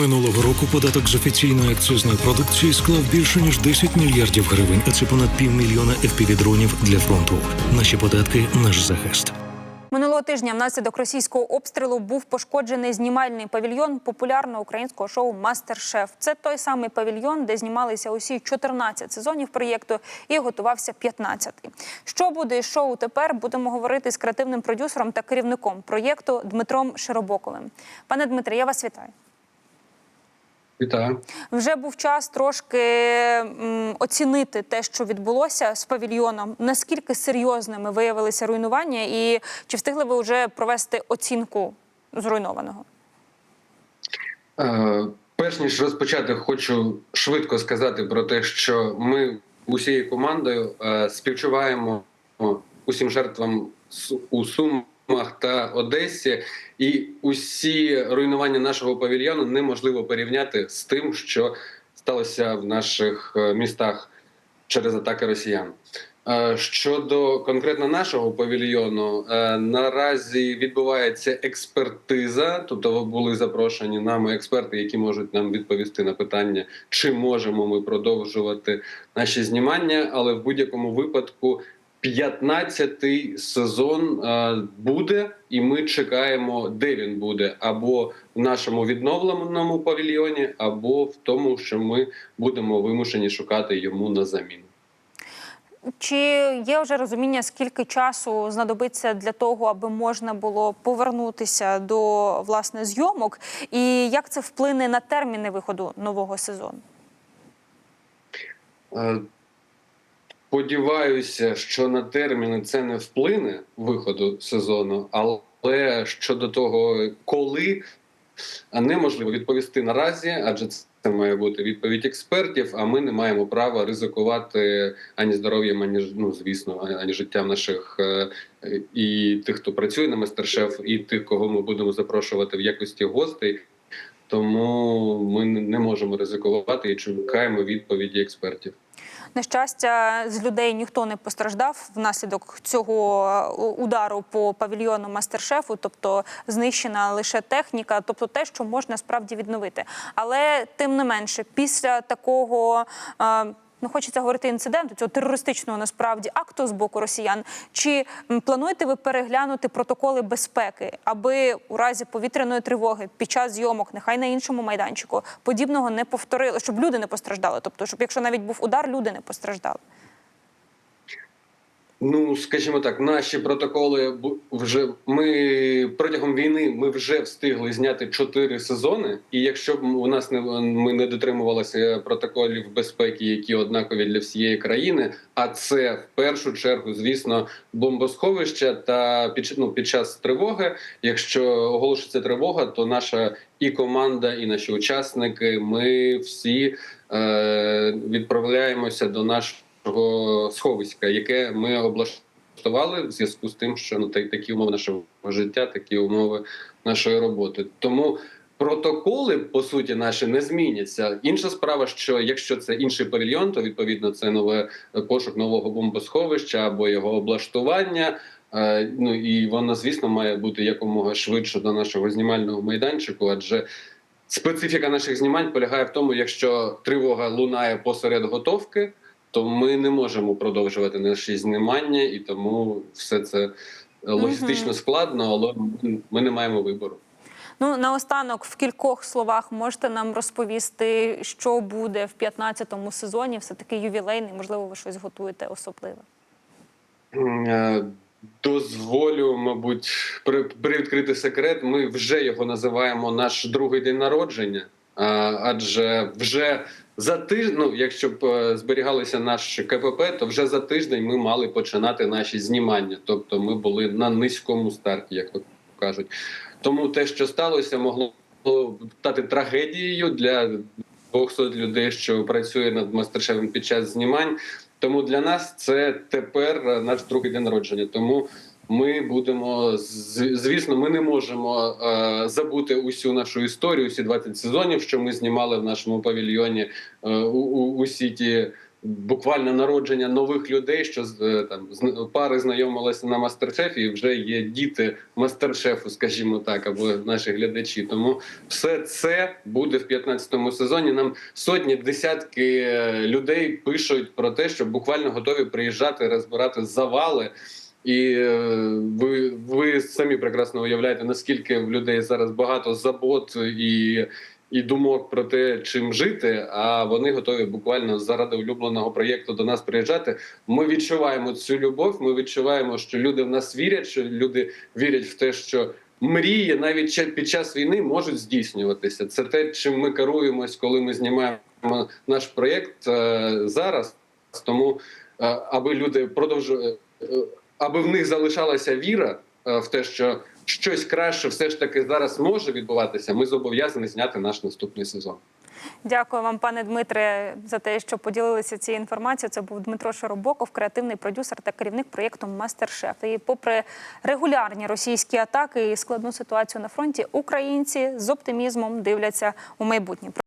Минулого року податок з офіційної акцизної продукції склав більше ніж 10 мільярдів гривень, а це понад півмільйона FPV-дронів для фронту. Наші податки наш захист. Минулого тижня внаслідок російського обстрілу був пошкоджений знімальний павільйон популярного українського шоу Мастер-Шеф. Це той самий павільйон, де знімалися усі 14 сезонів проєкту і готувався 15-й. Що буде із шоу тепер? Будемо говорити з креативним продюсером та керівником проєкту Дмитром Широбоковим. Пане Дмитре, я вас вітаю. Вітаю. Вже був час трошки оцінити те, що відбулося з павільйоном. Наскільки серйозними виявилися руйнування, і чи встигли ви вже провести оцінку зруйнованого? Е, перш ніж розпочати, хочу швидко сказати про те, що ми усією командою е, співчуваємо усім жертвам у Сумах та Одесі, і усі руйнування нашого павільйону неможливо порівняти з тим, що сталося в наших е, містах через атаки росіян. Е, Щодо конкретно нашого павільйону, е, наразі відбувається експертиза, тобто були запрошені нами експерти, які можуть нам відповісти на питання, чи можемо ми продовжувати наші знімання, але в будь-якому випадку. 15-й сезон е, буде, і ми чекаємо, де він буде, або в нашому відновленому павільйоні, або в тому, що ми будемо вимушені шукати йому на заміну. Чи є вже розуміння, скільки часу знадобиться для того, аби можна було повернутися до власне зйомок, і як це вплине на терміни виходу нового сезону? Сподіваюся, що на терміни це не вплине виходу сезону, але щодо того, коли неможливо відповісти наразі, адже це має бути відповідь експертів. А ми не маємо права ризикувати ані здоров'ям, ані ну звісно, ані життям наших е, і тих, хто працює на мастер-шеф, і тих, кого ми будемо запрошувати в якості гостей. Тому ми не можемо ризикувати і чекаємо відповіді експертів. На щастя, з людей ніхто не постраждав внаслідок цього е, удару по павільйону мастер-шефу, тобто знищена лише техніка, тобто те, що можна справді відновити. Але тим не менше, після такого. Ну, хочеться говорити інциденту цього терористичного насправді акту з боку росіян. Чи плануєте ви переглянути протоколи безпеки, аби у разі повітряної тривоги під час зйомок, нехай на іншому майданчику, подібного не повторили, щоб люди не постраждали? Тобто, щоб якщо навіть був удар, люди не постраждали. Ну, скажімо так, наші протоколи вже ми протягом війни ми вже встигли зняти чотири сезони. І якщо б у нас не ми не дотримувалися протоколів безпеки, які однакові для всієї країни, а це в першу чергу, звісно, бомбосховища та під, ну, під час тривоги. Якщо оголошується тривога, то наша і команда, і наші учасники, ми всі е, відправляємося до нашого сховиська, яке ми облаштували в зв'язку з тим, що ну та- такі умови нашого життя, такі умови нашої роботи. Тому протоколи по суті наші не зміняться. Інша справа, що якщо це інший павільйон, то відповідно це нове пошук нового бомбосховища або його облаштування. Е, Ну і воно, звісно, має бути якомога швидше до нашого знімального майданчику, адже специфіка наших знімань полягає в тому, якщо тривога лунає посеред готовки то ми не можемо продовжувати наші знімання, і тому все це логістично Мгм. складно, але ми- не маємо вибору. Ну наостанок, в кількох словах можете нам розповісти, що буде в 15-му сезоні, все таки ювілейний. Можливо, ви щось готуєте особливе. Е, Дозволю, мабуть, при- привідкрити секрет. Ми вже його називаємо наш другий день народження. Адже вже за тиждень, ну якщо б е, зберігалося наш КПП, то вже за тиждень ми мали починати наші знімання. Тобто ми були на низькому старті, як то кажуть. Тому те, що сталося, могло стати трагедією для 200 людей, що працює над мастер-шефом під час знімань. Тому для нас це тепер е, наш другий день народження. Тому ми будемо звісно, ми не можемо е, забути усю нашу історію, усі 20 сезонів, що ми знімали в нашому павільйоні. Е, у, у, усі ті буквально народження нових людей, що е, там пари знайомилися на мастер-шефі, і вже є діти мастер-шефу, скажімо так, або наші глядачі. Тому все це буде в 15-му сезоні. Нам сотні, десятки е, людей пишуть про те, що буквально готові приїжджати, розбирати завали. І е, ви, ви самі прекрасно уявляєте, наскільки в людей зараз багато забот і, і думок про те, чим жити. А вони готові буквально заради улюбленого проєкту до нас приїжджати. Ми відчуваємо цю любов. Ми відчуваємо, що люди в нас вірять, що люди вірять в те, що мрії навіть під час війни можуть здійснюватися. Це те, чим ми керуємось, коли ми знімаємо наш проєкт е, зараз. Тому е, аби люди продовжували, аби в них залишалася віра е, в те, що щось краще все ж таки зараз може відбуватися. Ми зобов'язані зняти наш наступний сезон. Дякую вам, пане Дмитре, за те, що поділилися цією інформацією. Це був Дмитро Широбоков, креативний продюсер та керівник проєкту Мастер-Шеф. І попри регулярні російські атаки і складну ситуацію на фронті, українці з оптимізмом дивляться у майбутнє.